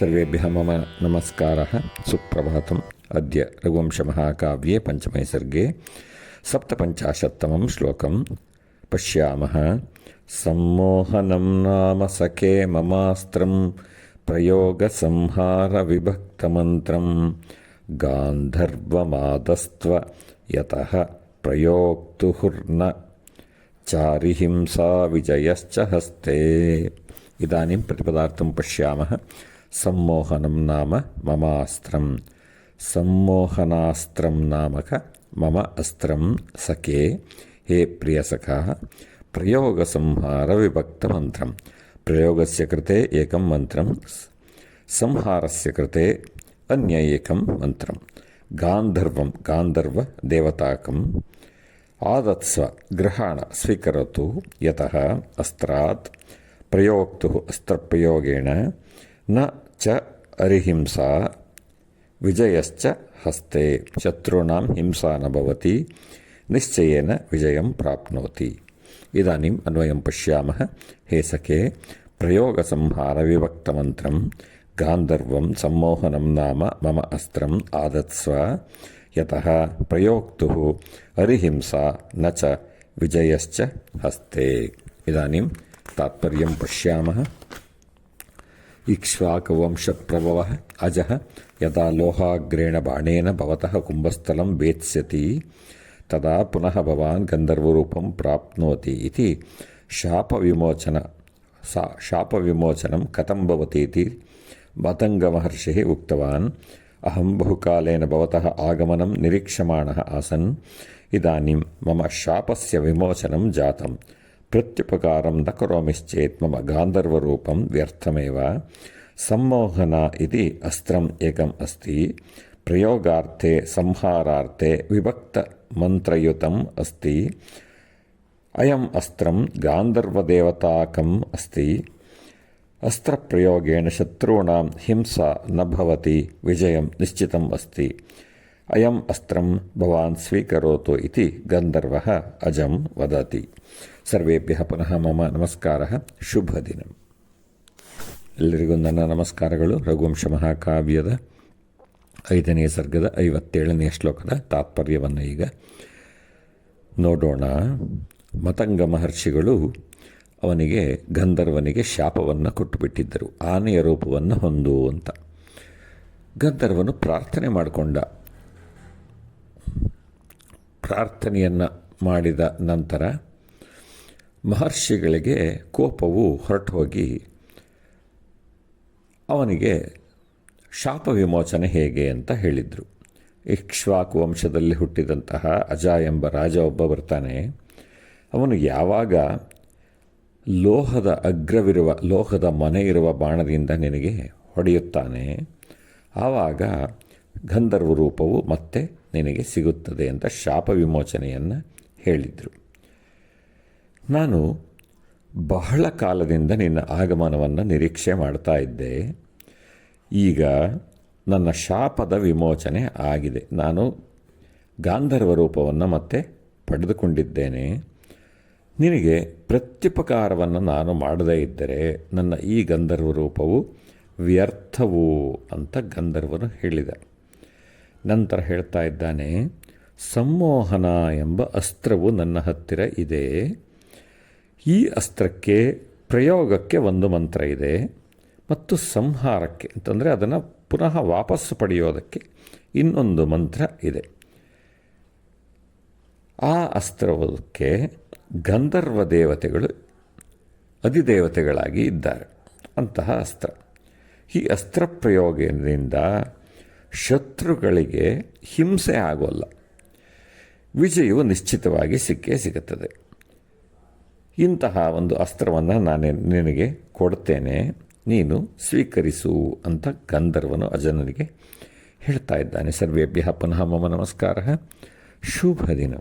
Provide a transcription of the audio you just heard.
सर्वेभ्यः मम नमस्कारः। सुप्रभातम्। अद्य रघुवंशमहाकाव्ये पञ्चमे सर्गे सप्तपञ्चाशत्तमं श्लोकं पश्यामः। सम्मोहनं नाम सखे ममास्त्रं प्रयोगसंहारविभक्तमन्त्रं गान्धर्वमादस्त्व यतः प्रयोक्तुहुर्न चारिहिंसा विजयश्च हस्ते। इदानीं प्रतिपदार्थं पश्यामः సమ్మోహనం నామ మమ అస్త్రం సమ్మోహనాస్త్రం నామక మమ అస్త్రం సఖే. హే ప్రియసఖ ప్రయోగసంహార విభక్తమంత్రం ప్రయోగస్ కృతే ఏకం మంత్రం. సంహారస్య కృతే అన్య ఏకం మంత్రం. గాంధర్వం గాంధర్వ దేవతాకం. ఆదత్స్వ గ్రహాణ స్వీకరోతు యత అస్త్రాత్. ప్రయోక్తు అస్త్రప్రయోగేణ. न च अरिहिंसा विजयश्च हस्ते शत्रूणां हिंसा न भवति निश्चयेन विजयं प्राप्नोति इदानीम् अन्वयं पश्यामः हे सखे प्रयोगसंहारविभक्तमन्त्रं गान्धर्वं सम्मोहनं नाम मम अस्त्रम् आदत्स्व यतः प्रयोक्तुः अरिहिंसा न च विजयश्च हस्ते इदानीं तात्पर्यं पश्यामः ఇక్ష్వాకవంశప్రభవ అజ యథా లోహాగ్రేణ బాణేన భవతः కుంభస్థలం వేత్స్యతి తదా పునః భవాన్ గంధర్వరూపం ప్రాప్నోతి ఇది శాప విమోచన సా శాప విమోచనం కథం భవతీతి మతంగ మహర్షి ఉక్తవాన్ అహం బహుకాలేన భవతः ఆగమనం నిరీక్షమాణ ఆసన్ ఇదానీం మమ శాపస్య విమోచనం జాతం प्रत्युपकारं न करोमिश्चेत् मम गान्धर्वरूपं व्यर्थमेव सम्मोहना इति अस्त्रम् एकम् अस्ति प्रयोगार्थे संहारार्थे विभक्तमन्त्रयुतम् अस्ति अयम् अस्त्रं गान्धर्वदेवताकम् अस्ति अस्त्रप्रयोगेण शत्रूणां हिंसा न भवति विजयं निश्चितम् अस्ति ಅಯಂ ಅಸ್ತ್ರಂ ಭವಾನ್ ಸ್ವೀಕರೋತು ಇತಿ ಗಂಧರ್ವ ಅಜಂ ವದತಿ ಸರ್ವೇಭ್ಯ ಪುನಃ ಮಮ ನಮಸ್ಕಾರ ಶುಭ ದಿನ ಎಲ್ಲರಿಗೂ ನನ್ನ ನಮಸ್ಕಾರಗಳು। ರಘುವಂಶ ಮಹಾಕಾವ್ಯದ ಐದನೇ ಸರ್ಗದ ಐವತ್ತೇಳನೆಯ ಶ್ಲೋಕದ ತಾತ್ಪರ್ಯವನ್ನು ಈಗ ನೋಡೋಣ। ಮತಂಗ ಮಹರ್ಷಿಗಳು ಅವನಿಗೆ, ಗಂಧರ್ವನಿಗೆ ಶಾಪವನ್ನು ಕೊಟ್ಟುಬಿಟ್ಟಿದ್ದರು, ಆನೆಯ ರೂಪವನ್ನು ಹೊಂದು ಅಂತ। ಗಂಧರ್ವನು ಪ್ರಾರ್ಥನೆ ಮಾಡಿಕೊಂಡ। ಪ್ರಾರ್ಥನೆಯನ್ನು ಮಾಡಿದ ನಂತರ ಮಹರ್ಷಿಗಳಿಗೆ ಕೋಪವು ಹೊರಟು ಹೋಗಿ ಅವನಿಗೆ ಶಾಪ ವಿಮೋಚನೆ ಹೇಗೆ ಅಂತ ಹೇಳಿದರು. ಇಕ್ಷ್ವಾಕು ವಂಶದಲ್ಲಿ ಹುಟ್ಟಿದಂತಹ ಅಜ ಎಂಬ ರಾಜ ಒಬ್ಬ ಬರ್ತಾನೆ. ಅವನು ಯಾವಾಗ ಲೋಹದ ಅಗ್ರವಿರುವ, ಲೋಹದ ಮನೆ ಇರುವ ಬಾಣದಿಂದ ನಿನಗೆ ಹೊಡೆಯುತ್ತಾನೆ, ಆವಾಗ ಗಂಧರ್ವ ರೂಪವು ಮತ್ತೆ ನಿನಗೆ ಸಿಗುತ್ತದೆ ಅಂತ ಶಾಪ ವಿಮೋಚನೆಯನ್ನು ಹೇಳಿದರು. ನಾನು ಬಹಳ ಕಾಲದಿಂದ ನಿನ್ನ ಆಗಮನವನ್ನು ನಿರೀಕ್ಷೆ ಮಾಡ್ತಾ ಇದ್ದೆ. ಈಗ ನನ್ನ ಶಾಪದ ವಿಮೋಚನೆ ಆಗಿದೆ. ನಾನು ಗಾಂಧರ್ವ ರೂಪವನ್ನು ಮತ್ತೆ ಪಡೆದುಕೊಂಡಿದ್ದೇನೆ. ನಿನಗೆ ಪ್ರತ್ಯುಪಕಾರವನ್ನು ನಾನು ಮಾಡದೇ ಇದ್ದರೆ ನನ್ನ ಈ ಗಂಧರ್ವ ರೂಪವು ವ್ಯರ್ಥವು ಅಂತ ಗಂಧರ್ವನು ಹೇಳಿದ. ನಂತರ ಹೇಳ್ತಾ ಇದ್ದಾನೆ, ಸಂಮೋಹನ ಎಂಬ ಅಸ್ತ್ರವು ನನ್ನ ಹತ್ತಿರ ಇದೆ. ಈ ಅಸ್ತ್ರಕ್ಕೆ ಪ್ರಯೋಗಕ್ಕೆ ಒಂದು ಮಂತ್ರ ಇದೆ. ಮತ್ತು ಸಂಹಾರಕ್ಕೆ, ಅಂತಂದರೆ ಅದನ್ನು ಪುನಃ ವಾಪಸ್ಸು ಪಡೆಯೋದಕ್ಕೆ ಇನ್ನೊಂದು ಮಂತ್ರ ಇದೆ. ಆ ಅಸ್ತ್ರವಕ್ಕೆ ಗಂಧರ್ವ ದೇವತೆಗಳು, ಅಧಿದೇವತೆಗಳಾಗಿ ಇದ್ದಾರೆ. ಅಂತಹ ಅಸ್ತ್ರ. ಈ ಅಸ್ತ್ರ ಪ್ರಯೋಗದಿಂದ ಶತ್ರುಗಳಿಗೆ ಹಿಂಸೆ ಆಗೋಲ್ಲ. ವಿಜಯವು ನಿಶ್ಚಿತವಾಗಿ ಸಿಕ್ಕೇ ಸಿಗುತ್ತದೆ. ಇಂತಹ ಒಂದು ಅಸ್ತ್ರವನ್ನು ನಾನು ನಿನಗೆ ಕೊಡ್ತೇನೆ. ನೀನು ಸ್ವೀಕರಿಸು ಅಂತ ಗಂಧರ್ವನು ಅಜನನಿಗೆ ಹೇಳ್ತಾ ಇದ್ದಾನೆ. ಸರ್ವೇಭ್ಯ ಪುನಃ ಮಮ ನಮಸ್ಕಾರ. ಶುಭ ದಿನ.